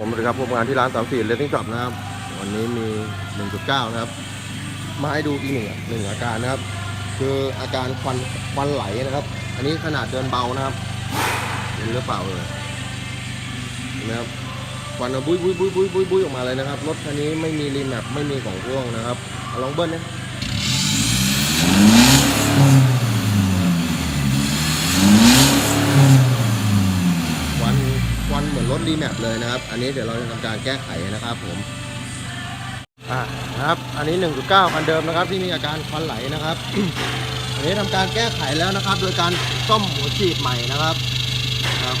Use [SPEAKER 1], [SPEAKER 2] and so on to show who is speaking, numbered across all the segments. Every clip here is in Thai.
[SPEAKER 1] ผมสวัสดีครับผมงานที่ร้านสามสี่เลสติ้งช็อปนะครับ วันนี้มี1.9นะครับ มาให้ดูอีกหนึ่งหนึ่งอาการนะครับ คืออาการควันควันไหลนะครับ อันนี้ขนาดเดินเบานะครับเห็นหรือเปล่าเลยเห็นไหมครับควันบุ้ยบุ้ยบุ้ยบุ้ยบุ้ยบุ้ยออกมาเลยนะครับรถคันนี้ไม่มีรีแมปไม่มีของพ่วงนะครับลองเบิ้ลนะควันควันเหมือน รีแมปเลยนะครับ อันนี้เดี๋ยวเราจะทำการแก้ไขนะครับผมอ่านะครับ อันนี้ 1.9คันเดิมนะครับ ที่มีอาการควันไหลนะครับ อันนี้ทำการแก้ไขแล้วนะครับ โดยการซ่อมหัวฉีดใหม่นะครับครับ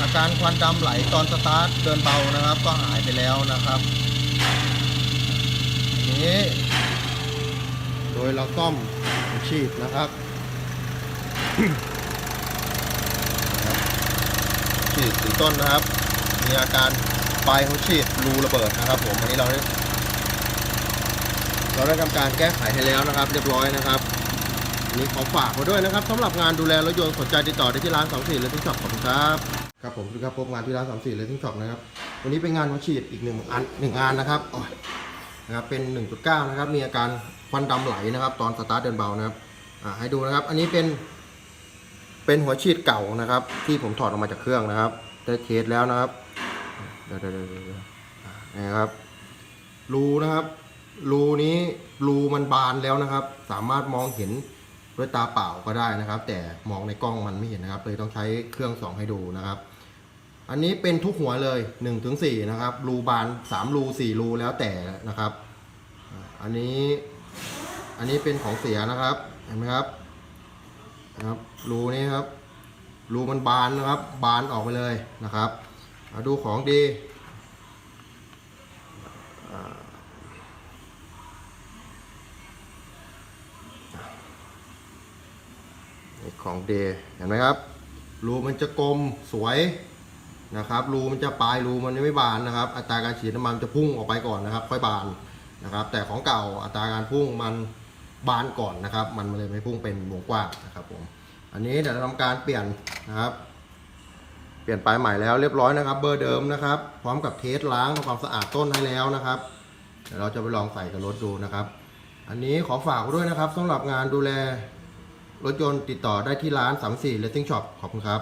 [SPEAKER 1] อาการควันดำไหลตอนสตาร์ทเดินเบานะครับ ก็หายไปแล้วนะครับอันนี้ โดยเราซ่อมหัวฉีดนะครับครับ ฉีดสีต้นนะครับ มีอาการปลายหัวฉีดรูระเบิดนะครับ ผมอันนี้เราได้เราได้ทำการแก้ไขให้แล้วนะครับ เรียบร้อยนะครับอันนี้ขอฝากมาด้วยนะครับสำหรับงานดูแลรถยนต์สนใจติดต่อได้ที่ร้านสองสี่เลทิ้งช็อปขอบคุณครับครับผมคือครับพบงานที่ร้านสามสี่เลทิ้งช็อปนะครับวันนี้เป็นงานหัวฉีดอีกหนึ่งอันหนึ่งงานนะครับอ้ยนะครับเป็น 1.9 นะครับ มีอาการควันดำไหลนะครับ ตอนสตาร์ทเดินเบานะครับให้ดูนะครับ อันนี้เป็น เป็นหัวฉีดเก่านะครับ ที่ผมถอดออกมาจากเครื่องนะครับ ได้เทสแล้วนะครับเดี๋ยวเดี๋ยวเดี๋ยวนี่ครับรูนะครับรูนี้รูมันบานแล้วนะครับ สามารถมองเห็นด้วยตาเปล่าก็ได้นะครับ แต่มองในกล้องมันไม่เห็นนะครับ เลยต้องใช้เครื่องส่องให้ดูนะครับ อันนี้เป็นทุกหัวเลย1นถึงสนะครับรูบาน3รู4รูแล้วแต่นะครับ อันนี้อันนี้เป็นของเสียนะครับเห็นไหมครับ นะครับรูนี้ครับรูมันบานนะครับ บานออกไปเลยนะครับมาดูของดีของดีเห็นไหมครับ รูมันจะกลมสวยนะครับรูมันจะปลายรูมันยังไม่บานนะครับ อัตราการฉีดน้ำมันจะพุ่งออกไปก่อนนะครับ ค่อยบานนะครับ แต่ของเก่าอัตราการพุ่งมัน บานก่อนนะครับ มันเลยไม่พุ่งเป็นวงกว้างนะครับผมอันนี้เดี๋ยวเราทำการเปลี่ยนนะครับ เปลี่ยนปลายใหม่แล้วเรียบร้อยนะครับ เบอร์เดิมนะครับ พร้อมกับเทสล้างทำความสะอาดต้นให้แล้วนะครับเดี๋ยวเราจะไปลองใส่กับรถดูนะครับ อันนี้ขอฝากด้วยนะครับสำหรับงานดูแลรถยนต์ติดต่อได้ที่ร้าน 34 Racing Shop ขอบคุณครับ